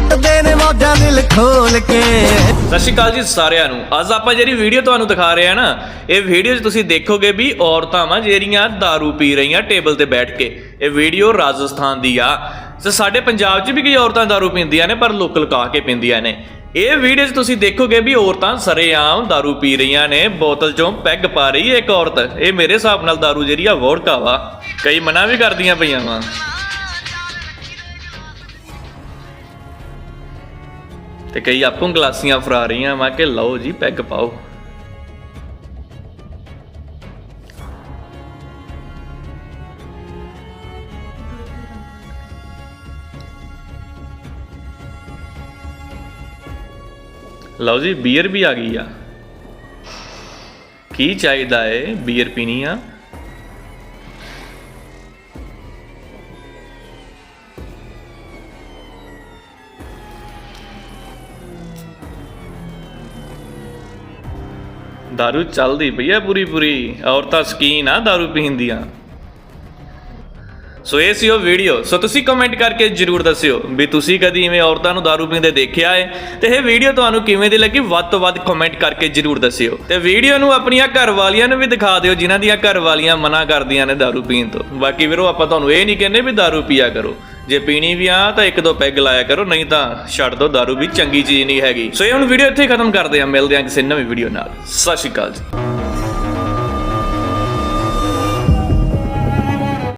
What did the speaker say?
ਲੁੱਟਦੇ ਨੇ ਮੌਜਾਂ ਦਿਲ ਖੋਲ ਕੇ ਸਤਿ ਸ਼੍ਰੀ ਅਕਾਲ ਜੀ ਸਾਰਿਆਂ ਨੂੰ ਅੱਜ ਆਪਾਂ ਜਿਹੜੀ ਵੀਡੀਓ ਤੁਹਾਨੂੰ ਦਿਖਾ ਰਹੇ ਆ ਨਾ ਇਹ ਵੀਡੀਓ 'ਚ ਤੁਸੀਂ ਦੇਖੋਗੇ ਵੀ ਔਰਤਾਂ ਵਾ ਜਿਹੜੀਆਂ दारू ਪੀ ਰਹੀਆਂ ਟੇਬਲ ਤੇ ਬੈਠ ਕੇ ਇਹ ਵੀਡੀਓ ਰਾਜਸਥਾਨ ਦੀ ਆ ਤੇ ਸਾਡੇ ਪੰਜਾਬ 'ਚ ਵੀ ਕਈ ਔਰਤਾਂ दारू ਪੀਂਦੀਆਂ ਨੇ ਪਰ ਲੋਕ ਲੁਕਾ ਕੇ ਪੀਂਦੀਆਂ ਨੇ ਇਹ ਵੀਡੀਓ 'ਚ ਤੁਸੀਂ ਦੇਖੋਗੇ ਵੀ ਔਰਤਾਂ ਸਰੇਆਮ दारू ਪੀ ਰਹੀਆਂ ਨੇ ਬੋਤਲ 'ਚੋਂ ਪੈਗ ਪਾ ਰਹੀ ਹੈ ਇੱਕ ਔਰਤ ਇਹ ਮੇਰੇ ਹਿਸਾਬ ਨਾਲ दारू ਜਿਹੜੀ ਆ ਵੋਡਕਾ ਵਾ ਕਈ ਮਨਾ ਵੀ ਕਰਦੀਆਂ ਪਈਆਂ ਵਾ ਤੇ ਕਈ ਆਪੋਂ ਗਲਾਸੀਆਂ ਫਰਾ ਰਹੀਆਂ ਵਾ ਕਿ ਲਓ ਜੀ, ਪੈਗ ਪਾਓ। ਲਓ ਜੀ ਬੀਅਰ ਵੀ ਆ ਗਈ ਆ। ਕੀ ਚਾਹੀਦਾ ਏ ਬੀਅਰ ਪੀਣੀ ਆ? दारू ਚੱਲਦੀ ਪਈ ਆ ਪੂਰੀ ਪੂਰੀ ਔਰਤਾਂ ਸਕੀਨ ਆ दारू ਪੀਣ ਦੀਆਂ ਸੋ ਇਹ ਸੀ ਉਹ ਵੀਡੀਓ ਸੋ ਤੁਸੀਂ ਕਮੈਂਟ ਕਰਕੇ ਜਰੂਰ ਦੱਸਿਓ ਵੀ ਤੁਸੀਂ ਕਦੀ ਇਵੇਂ ਔਰਤਾਂ ਨੂੰ दारू ਪੀਂਦੇ ਦੇਖਿਆ ਹੈ ਤੇ ਇਹ ਵੀਡੀਓ ਤੁਹਾਨੂੰ ਕਿਵੇਂ ਦੀ ਲੱਗੀ ਵੱਧ ਤੋਂ ਵੱਧ ਕਮੈਂਟ ਕਰਕੇ ਜਰੂਰ ਦੱਸਿਓ ਤੇ ਵੀਡੀਓ ਨੂੰ ਆਪਣੀਆਂ ਘਰ ਵਾਲੀਆਂ ਨੂੰ ਵੀ ਦਿਖਾ ਦਿਓ ਜਿਨ੍ਹਾਂ ਦੀਆਂ ਘਰ ਵਾਲੀਆਂ ਮਨਾ ਕਰਦੀਆਂ ਨੇ दारू ਪੀਣ ਤੋਂ ਬਾਕੀ ਵੀਰੋ ਆਪਾਂ ਤੁਹਾਨੂੰ ਇਹ ਨਹੀਂ ਕਹਿੰਦੇ ਵੀ दारू ਪੀਆ ਕਰੋ ਜੇ ਪੀਣੀ ਵੀ ਆ ਤਾਂ ਇੱਕ ਦੋ ਪੈਗ ਲਾਇਆ ਕਰੋ, ਨਹੀਂ ਤਾਂ ਛੱਡ ਦੋ दारू ਵੀ ਚੰਗੀ ਚੀਜ਼ ਨਹੀਂ ਹੈਗੀ। ਸੋ ਇਹ ਹੁਣ ਵੀਡੀਓ ਇੱਥੇ ਖਤਮ ਕਰਦੇ ਆ ਮਿਲਦੇ ਆ ਕਿਸੇ ਨਵੀਂ ਵੀਡੀਓ ਨਾਲ। ਸਤਿ ਸ਼੍ਰੀ ਅਕਾਲ ਜੀ।